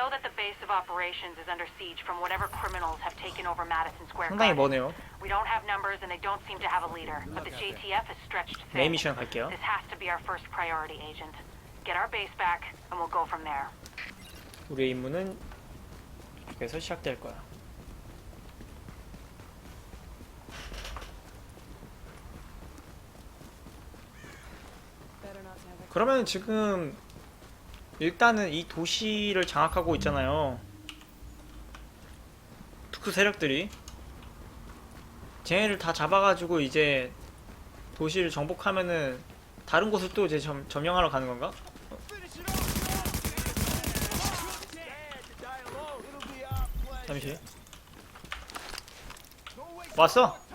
know that the base of operations is under siege from whatever criminals have taken over Madison Square 상당히 Garden. 머네요. We don't have numbers and they don't seem to have a leader, but the JTF is stretched 메인 thin. 미션 갈게요. This has to be our first priority, Agent. Get our base back, and we'll go from there. 우리의 임무는 여기서 시작될 거야. 그러면 지금 일단은 이 도시를 장악하고 있잖아요. 특수 세력들이 쟤네를 다 잡아가지고 이제 도시를 정복하면은 다른 곳을 또 이제 점, 점령하러 가는 건가? 잠시 왔어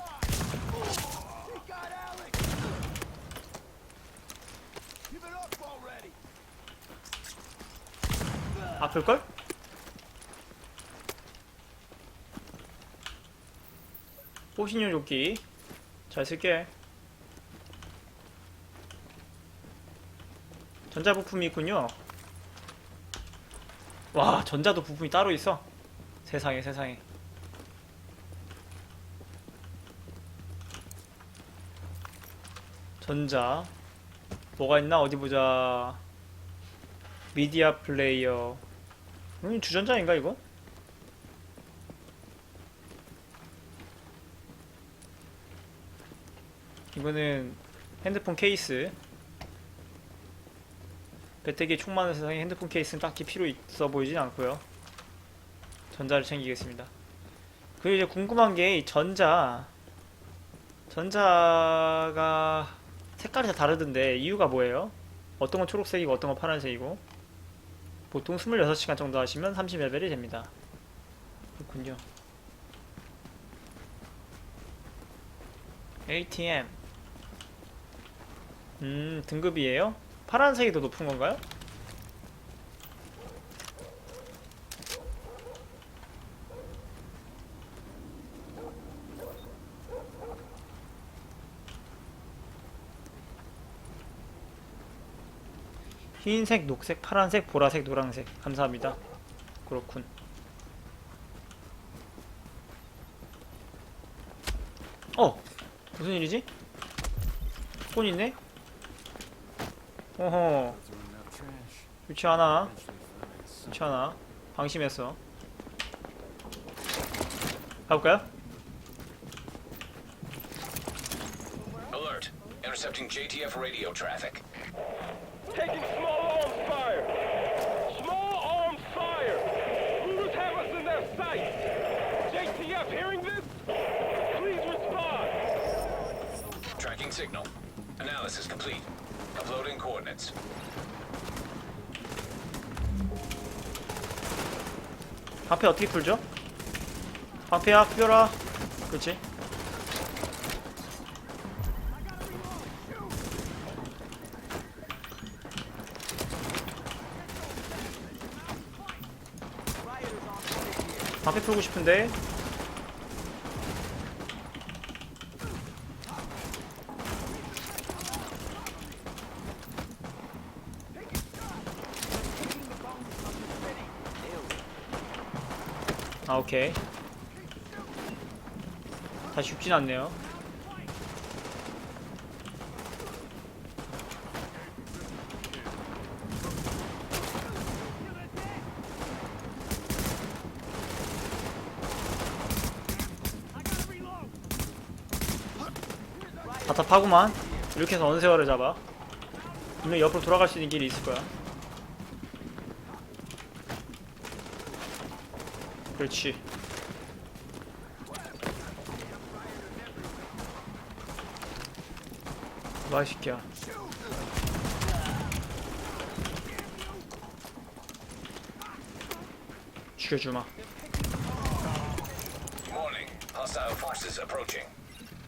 아플걸? 호신용 조끼 잘 쓸게. 전자부품이 있군요. 와 전자도 부품이 따로 있어. 세상에 세상에. 전자. 뭐가 있나? 어디 보자. 미디어 플레이어 음 주전자인가 이거? 이거는 핸드폰 케이스. 배터기에 총 많은 세상에 핸드폰 케이스는 딱히 필요 있어 보이진 않고요. 전자를 챙기겠습니다. 그리고 이제 궁금한 게이 전자. 전자가 색깔이 다 다르던데 이유가 뭐예요? 어떤 건 초록색이고 어떤 건 파란색이고 보통 26시간 정도 하시면 30레벨이 됩니다 그렇군요 ATM 음 등급이에요? 파란색이 더 높은 건가요? 흰색, 녹색, 파란색, 보라색, 노란색 감사합니다 그렇군 어! 무슨 일이지? 폰 있네? 어허 좋지 않아 좋지 않아 방심했어 가볼까요? Alert. Intercepting JTF radio traffic. Taking signal. Analysis complete. Uploading coordinates. 방패 어떻게 풀죠? 방패야 풀려라 그렇지 방패 풀고 싶은데 오케이. 다 쉽진 않네요. 답답하구만. 이렇게 해서 어느 세월을 잡아. 분명 옆으로 돌아갈 수 있는 길이 있을 거야 그렇지 맛있게야 죽여주마.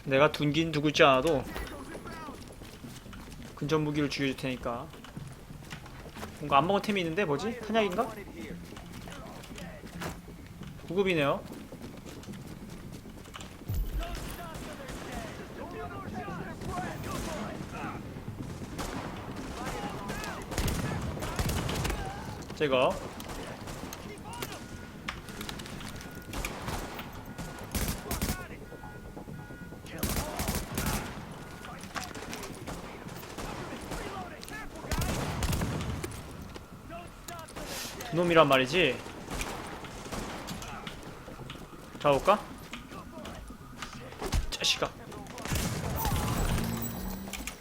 내가 둔긴 두글지 않아도 근접 무기를 죽여줄 테니까 뭔가 안 먹은 템이 있는데 뭐지? 탄약인가? 구급이네요. 제거. 놈이란 말이지? 잡아볼까? 자식아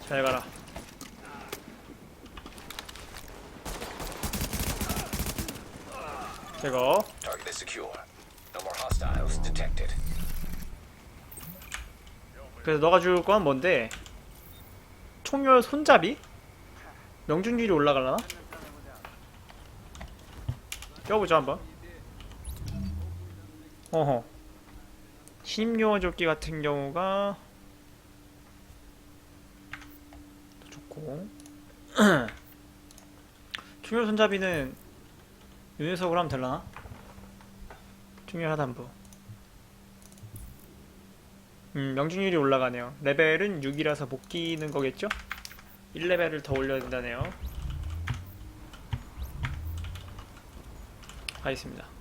잘 가라 제거 Target is secure. No more hostiles detected. 그래서 너가 줄 건 뭔데? 총열 손잡이? 명중률이 올라가려나? 껴보자 한번 어허 신임요원 조끼 같은 경우가 더 좋고 총열 손잡이는 요 녀석으로 하면 될라나? 총열 하단부 음, 명중률이 올라가네요. 레벨은 6이라서 못 끼는 거겠죠? 1레벨을 더 올려야 된다네요. 가겠습니다.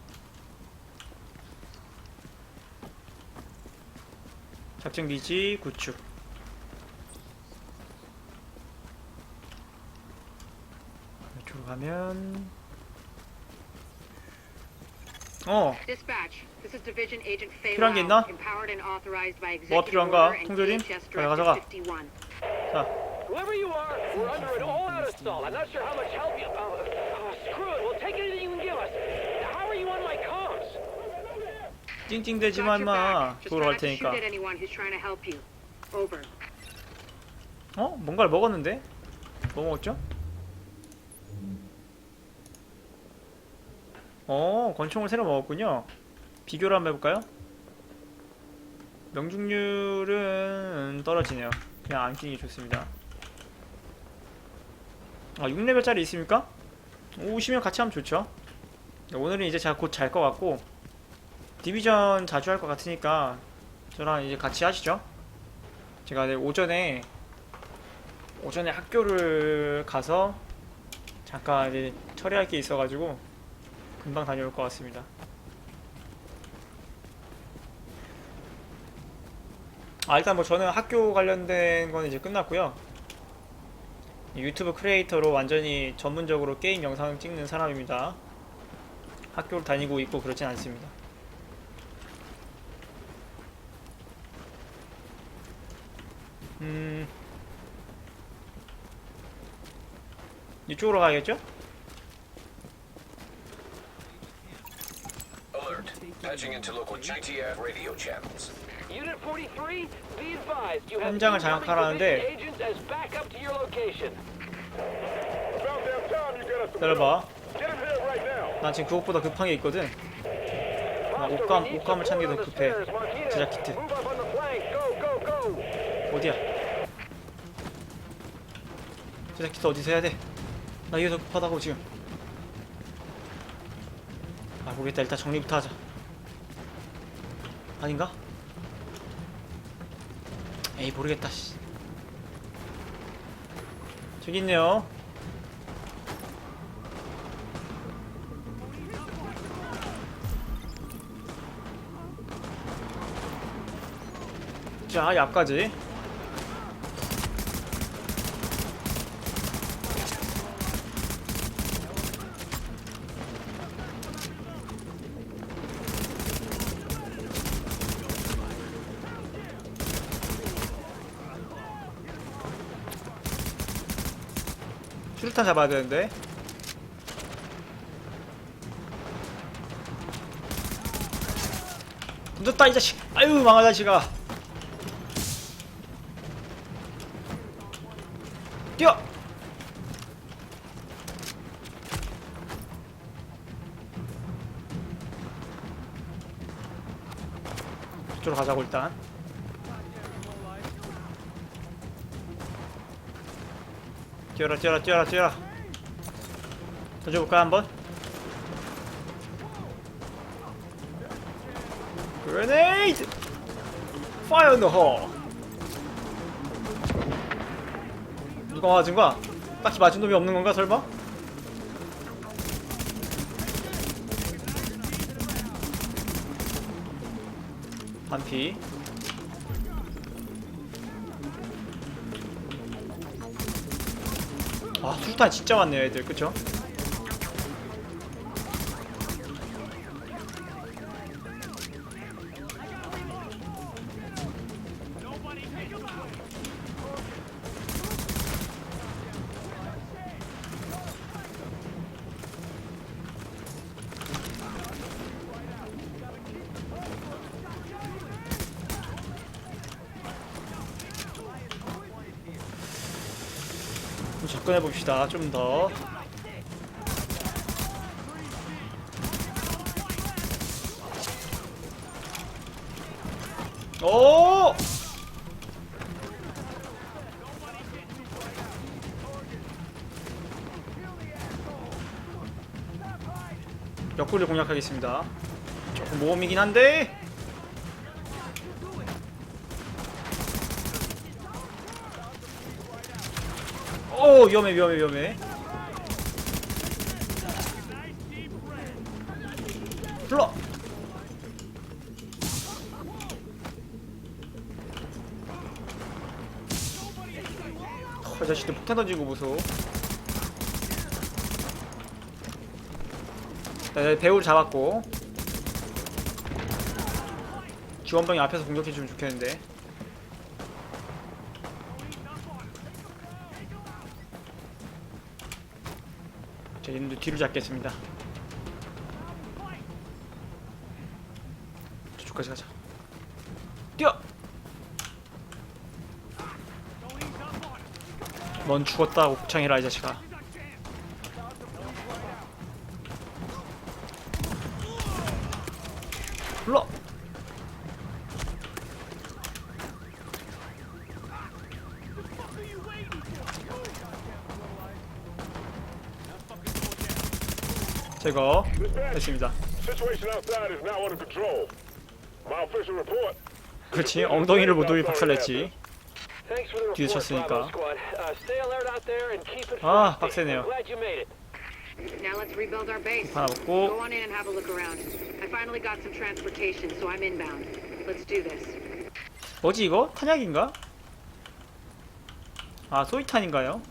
작전 기지 구축. 이쪽으로 가면 어 Dispatch. This is Division Agent Faye 필요한 게 있나? empowered and authorized by 뭐 Executive 필요한가? 통조림? 빨리 가져가. Directive 51. 자, Whoever you are, we're under an all-out assault. I'm not sure how much help you... Uh, uh, screw it. We'll take anything you can give us. How are you on my comms? 찡찡대지 Got your 마. shoot 테니까. 어? 뭔가를 먹었는데? 뭐 먹었죠? 어, 권총을 새로 먹었군요. 비교를 한번 해볼까요? 명중률은 떨어지네요. 그냥 안 끼는 게 좋습니다. 아, 6레벨짜리 있습니까? 오시면 같이 하면 좋죠. 오늘은 이제 제가 곧잘 것 같고, 디비전 자주 할 것 같으니까, 저랑 이제 같이 하시죠. 제가 오전에 오전에 학교를 가서 잠깐 이제 처리할 게 있어가지고 금방 다녀올 것 같습니다. 아 일단 뭐 저는 학교 관련된 건 이제 끝났고요. 유튜브 크리에이터로 완전히 전문적으로 게임 영상 찍는 사람입니다. 학교를 다니고 있고 그렇진 않습니다. 음 이쪽으로 가야겠죠? Alert. Patching into local GTF radio channels. Unit 43, be advised. You have 현장을 장악하라는데 agents as backup to your location. About damn time you get us some 기다려봐. Get him here right now. 난 지금 그것보다 급한 게 있거든. 나 옷감 옷감을 찾는 게 더 급해. 제작 키트 Move up on the flank. Go, go, go. 어디야? 제작 키트 어디서 해야 돼? 나 이게 더 급하다고 지금. 아 모르겠다. 일단 정리부터 하자. 아닌가? 에이 모르겠다. 씨. 저기 있네요. 자, 약까지. 수류탄 잡아야 되는데. 던졌다 이 자식. 아유 망할 자식아. 뛰어! 이쪽으로 가자고 일단 뛰어라 뛰어라 뛰어라 뛰어라 던져볼까 한번? 그레네이드! 파이어 홀 누가 맞은 거야? 딱히 맞은 놈이 없는 건가 설마? 반피 아 수류탄 진짜 많네요 애들 그쵸? 해 봅시다. 좀 더. 오! 옆구리를 공략하겠습니다. 조금 모험이긴 한데 오 위험해 위험해 위험해. 불러. 어, 이 자식들 폭탄 던지고 보소 네, 배우를 잡았고. 지원병이 앞에서 공격해주면 좋겠는데 자, 얘네들 뒤로 잡겠습니다. 저쪽까지 가자. 뛰어! 넌 죽었다, 옥창이라 이 자식아. 불러! 제거 report. 그렇지 엉덩이를 못 돌리 박살냈지. Thanks for the 뒤에 report, 쳤으니까. Bravo Squad. Uh, stay alert out there and keep it 아. 빡세네요. Base. 하나 먹고. 뭐지 이거? 탄약인가? 아 소이탄인가요?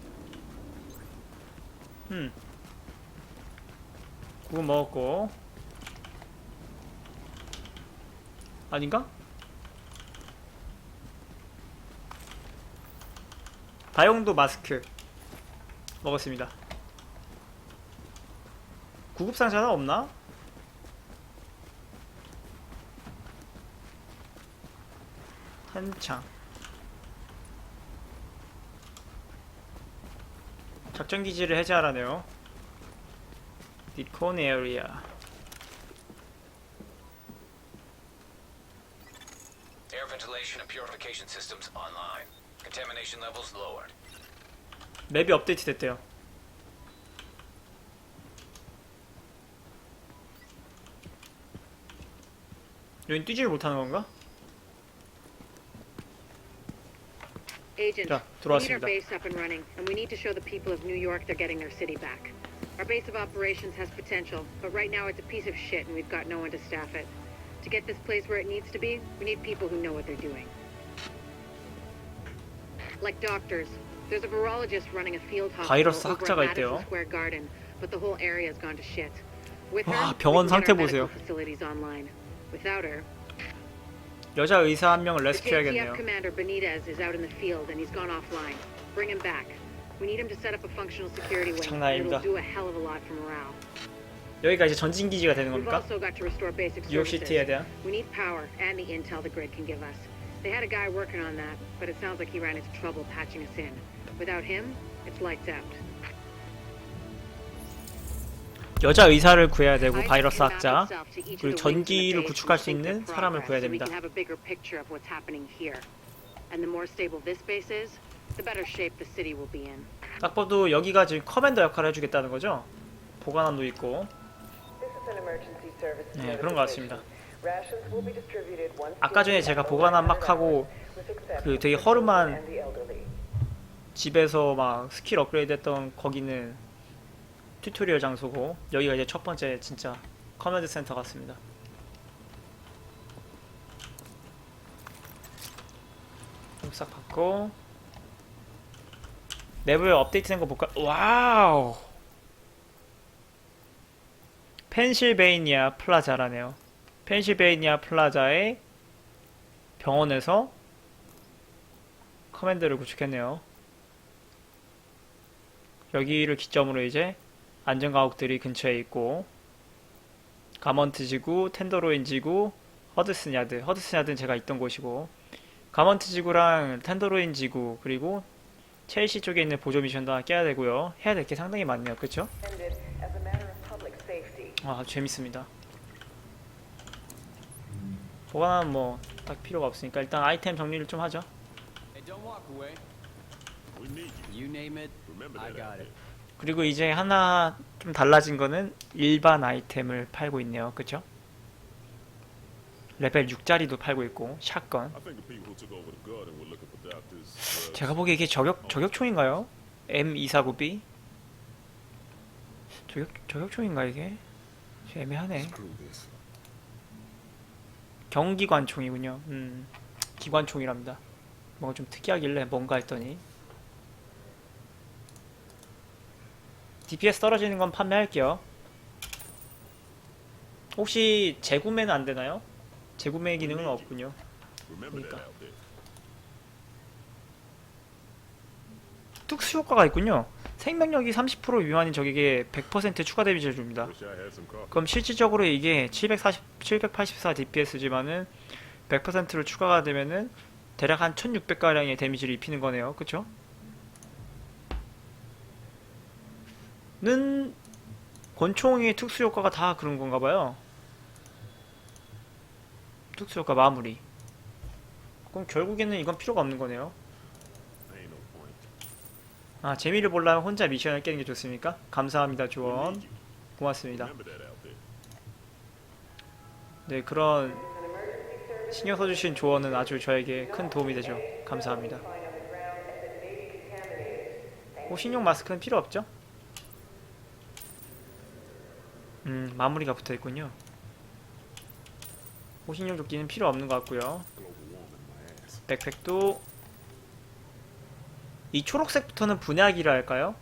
음 그거 먹었고 아닌가? 다용도 마스크 먹었습니다 구급상자는 없나? 탄창 작전 기지를 해제하라네요. 디콘 에어리아. Air ventilation and purification systems online. Contamination levels lowered. 맵이 업데이트 됐대요. 여긴 뛰지를 못하는 건가? Agent, 자, we need our 들어왔습니다. base up and running, and we need to show the people of New York they're getting their city back. Our base of operations has potential, but right now it's a piece of shit and we've got no one to staff it. To get this place where it needs to be, we need people who know what they're doing. Like doctors. There's a virologist running a field hospital 바이러스 over 학자가 at 있대요. Madison Square Garden, but the whole area's gone to shit. With her, 와, we 병원 can get 상태 our medical 보세요. facilities online. Without her, 여자 의사 한 명을 The 레스큐해야겠네요. JTF commander Benitez is out in the field and he's gone offline. Bring him back. We need him to set up a functional security wing. 장난 and It'll 아닙니다. do a hell of a lot for morale. 여기가 이제 전진 기지가 되는 We've 겁니까? also got to restore basic 뉴욕시티에 services. 대한 We need power and the intel the grid can give us. They had a guy working on that, but it sounds like he ran into trouble patching us in. Without him, it's lights out. 여자 의사를 구해야 되고 Isaac 바이러스 can map 학자 itself to each of 그리고 the wings in the 전기를 base 구축할 and 수 sync their 있는 사람을 구해야 progress so we 됩니다. can have a bigger picture of what's happening here. And the more stable this base is, the better shape the city will be in. 딱 봐도 여기가 지금 커맨더 역할을 해주겠다는 거죠? 보관함도 있고 네, 그런 것 같습니다. 아까 전에 제가 보관함 막 하고 그 되게 허름한 집에서 막 스킬 업그레이드 했던 거기는 튜토리얼 장소고 여기가 이제 첫 번째 진짜 커맨드 센터 같습니다. 좀싹 받고 내부에 업데이트된 거 볼까? 와우 펜실베이니아 플라자라네요. 펜실베이니아 플라자의 병원에서 커맨드를 구축했네요. 여기를 기점으로 이제 안전가옥들이 근처에 있고 가먼트 지구, 텐더로인 지구, 허드슨 야드. 허드슨 야드는 제가 있던 곳이고 가먼트 지구랑 텐더로인 지구 그리고 첼시 쪽에 있는 보조 미션도 하나 깨야 되고요. 해야 될 게 상당히 많네요. safety. 아 재밌습니다. 보관은 뭐딱 필요가 없으니까 일단 아이템 정리를 좀 하죠. 그리고 이제 하나 좀 달라진 거는 일반 아이템을 팔고 있네요. 그쵸? 레벨 6짜리도 팔고 있고 샷건. Uh, 제가 보기에 이게 저격 저격총인가요? M249B? 저격 저격총인가 이게? 좀 애매하네. 경기관총이군요. 음, 기관총이랍니다. 뭔가 좀 특이하길래 뭔가 했더니 DPS 떨어지는 건 판매할게요. 혹시 재구매는 안 되나요? 재구매 기능은 없군요. 그러니까. 특수 효과가 있군요. 생명력이 30% 미만인 적에게 100% 추가 데미지를 줍니다. 그럼 실질적으로 이게 740, 784 DPS지만은 100%로 추가가 되면은 대략 한 1600가량의 데미지를 입히는 거네요. 그쵸? 는 권총의 특수 효과가 다 그런 건가 봐요. 특수 효과 마무리. 그럼 결국에는 이건 필요가 없는 거네요. 아, 재미를 보려면 혼자 미션을 깨는 게 좋습니까? 감사합니다, 조언. 고맙습니다. 네, 그런 신경 써주신 조언은 아주 저에게 큰 도움이 되죠. 감사합니다. 호신용 마스크는 필요 없죠? 음, 마무리가 붙어 있군요. 호신용 조끼는 필요 없는 것 같고요. 백팩도 이 초록색부터는 분해하기를 할까요?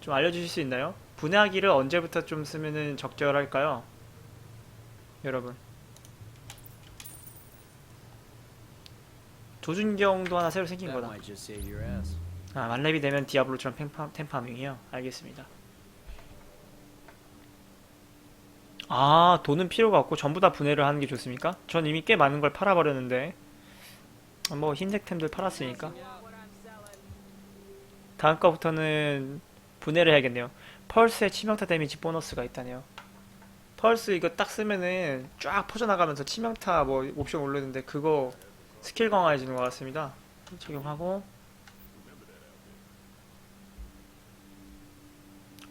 좀 알려주실 수 있나요? 분해하기를 언제부터 좀 쓰면은 적절할까요? 여러분 조준경도 하나 새로 생긴 거다. 아 만렙이 되면 디아블로처럼 템파, 템파밍이요? 알겠습니다 아 돈은 필요가 없고 전부 다 분해를 하는 게 좋습니까? 전 이미 꽤 많은 걸 팔아버렸는데 아, 뭐 흰색템들 팔았으니까 다음 거부터는 분해를 해야겠네요 펄스에 치명타 데미지 보너스가 있다네요 펄스 이거 딱 쓰면은 쫙 퍼져나가면서 치명타 뭐 옵션 올르는데 그거 스킬 강화해주는 것 같습니다 적용하고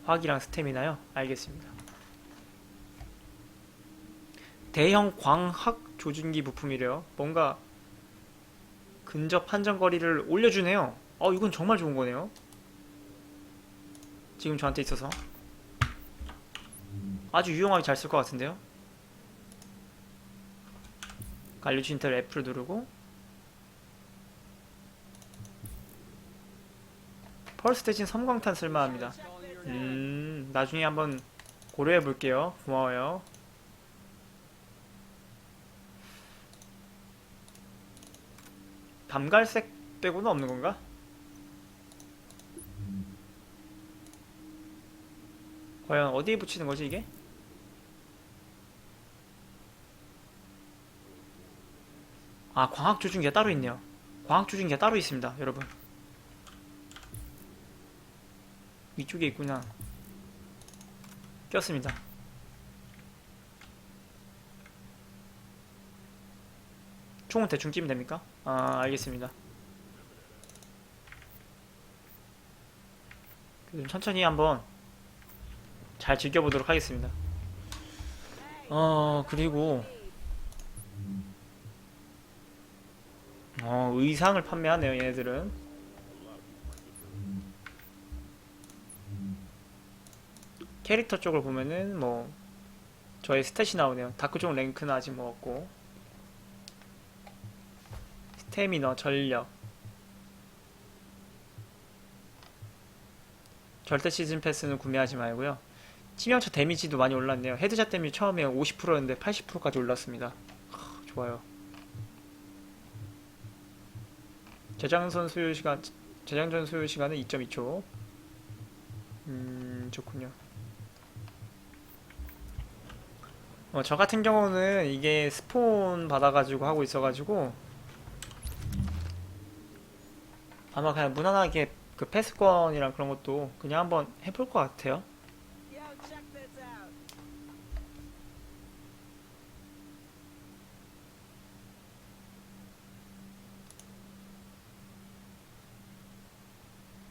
화기랑 스템이나요? 알겠습니다. 대형 광학 조준기 부품이래요. 뭔가 근접 판정 거리를 올려주네요. 어, 이건 정말 좋은 거네요. 지금 저한테 있어서 아주 유용하게 잘 쓸 것 같은데요. 갈류치 인텔 F를 누르고 펄스 대신 섬광탄 쓸만합니다. 음, 나중에 한번 고려해 볼게요. 고마워요. 밤갈색 빼고는 없는 건가? 과연 어디에 붙이는 거지 이게? 아 광학 조준기가 따로 있네요. 광학 조준기가 따로 있습니다, 여러분. 위쪽에 있구나. 꼈습니다. 총은 대충 끼면 됩니까? 아, 알겠습니다. 좀 천천히 한번 잘 즐겨보도록 하겠습니다. 어, 그리고 어, 의상을 판매하네요, 얘네들은. 캐릭터 쪽을 보면은 뭐 저의 스탯이 나오네요. 다크 쪽 랭크는 아직 뭐 없고 스태미너, 전력 절대 시즌 패스는 구매하지 말고요. 치명타 데미지도 많이 올랐네요. 헤드샷 데미지 처음에 50%였는데 80%까지 올랐습니다. 하, 좋아요. 재장선 소요 시간 재장전 소요 시간은 2.2초. 음, 좋군요. 어, 저 같은 경우는 이게 스폰 받아가지고 하고 있어가지고 아마 그냥 무난하게 그 패스권이랑 그런 것도 그냥 한번 해볼 것 같아요.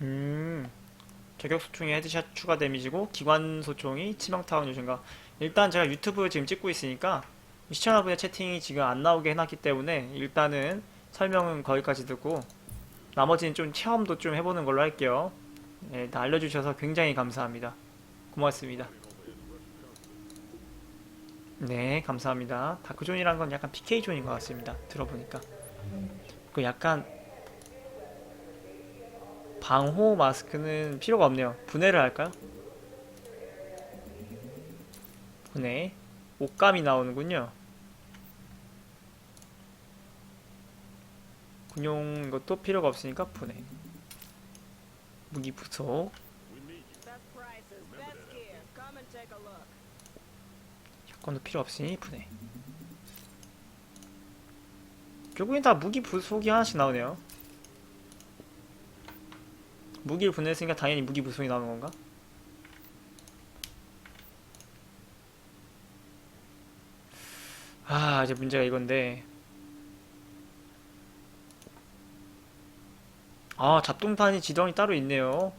음, 저격 소총이 헤드샷 추가 데미지고 기관 소총이 치명 타운 요즘가 일단 제가 유튜브 지금 찍고 있으니까 시청자분의 채팅이 지금 안 나오게 해놨기 때문에 일단은 설명은 거기까지 듣고 나머지는 좀 체험도 좀 해보는 걸로 할게요. 네, 다 알려주셔서 굉장히 감사합니다. 고맙습니다. 네, 감사합니다. 다크존이란 건 약간 PK존인 것 같습니다. 들어보니까. 그 약간 방호 마스크는 필요가 없네요. 분해를 할까요? 분해. 옷감이 나오는군요. 군용 이것도 필요가 없으니까 분해. 무기 부속. 샷건도 필요 없으니 분해. 결국엔 다 무기 부속이 하나씩 나오네요. 무기를 분해했으니까 당연히 무기 부속이 나오는 건가? 아, 이제 문제가 이건데. 아, 잡동탄이 지덩이 따로 있네요.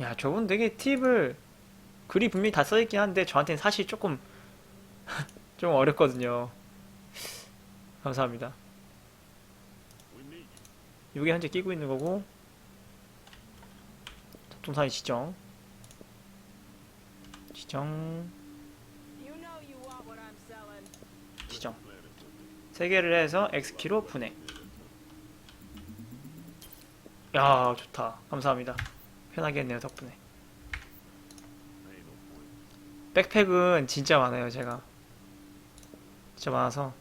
야, 저분 되게 팁을 글이 분명히 다 써있긴 한데 저한테는 사실 조금 좀 어렵거든요. 감사합니다. 이게 현재 끼고 있는 거고 잡동탄이 지정 지정 지정 세 개를 해서 X키로 분해 야 좋다. 감사합니다. 편하게 했네요 덕분에. 백팩은 진짜 많아요 제가. 진짜 많아서.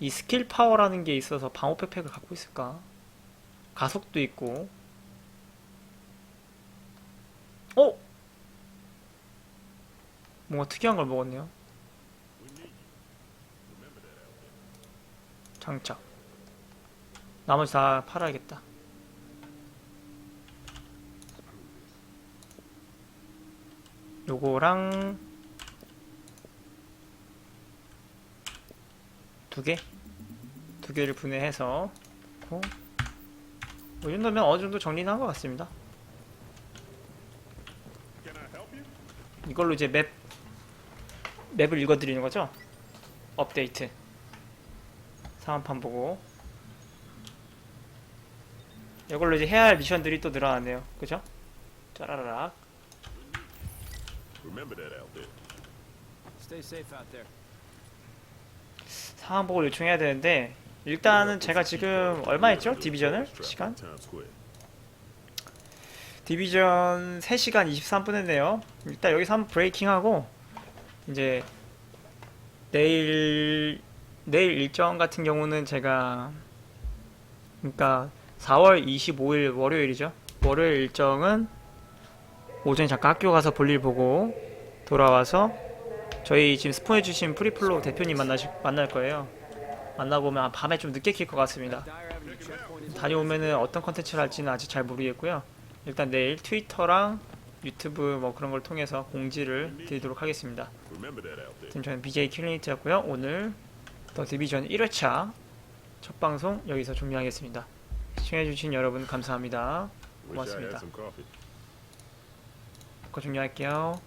이 스킬 파워라는 게 있어서 방어 백팩을 갖고 있을까? 가속도 있고. 어? 뭔가 특이한 걸 먹었네요. 장착 나머지 다 팔아야겠다 요거랑 두 개? 두 개를 분해해서 넣고 뭐이 정도면 어느 정도 정리는 한 것 같습니다? 이걸로 이제 맵 맵을 읽어드리는 거죠? 업데이트 상한판 보고 이걸로 이제 해야 할 미션들이 또 늘어났네요 그죠? 짜라락. 상한 보고를 요청해야 되는데 일단은 제가 지금 얼마 했죠? 디비전을? 시간? 디비전 3시간 23분 했네요. 일단 여기서 한번 브레이킹하고 이제 내일 내일 일정 같은 경우는 제가 그러니까 4월 25일 월요일이죠. 월요일 일정은 오전에 잠깐 학교 가서 볼일 보고 돌아와서 저희 지금 스폰해주신 프리플로 대표님 만나시, 만날 거예요. 만나고 오면 밤에 좀 늦게 킬 것 같습니다. 다녀오면은 어떤 컨텐츠를 할지는 아직 잘 모르겠고요. 일단 내일 트위터랑 유튜브 뭐 그런 걸 통해서 공지를 드리도록 하겠습니다. 지금 저는 BJ 킬리니트였고요. 오늘 더 디비전 1회차 첫 방송 여기서 종료하겠습니다. 시청해주신 여러분 감사합니다. 고맙습니다. 거 종료할게요.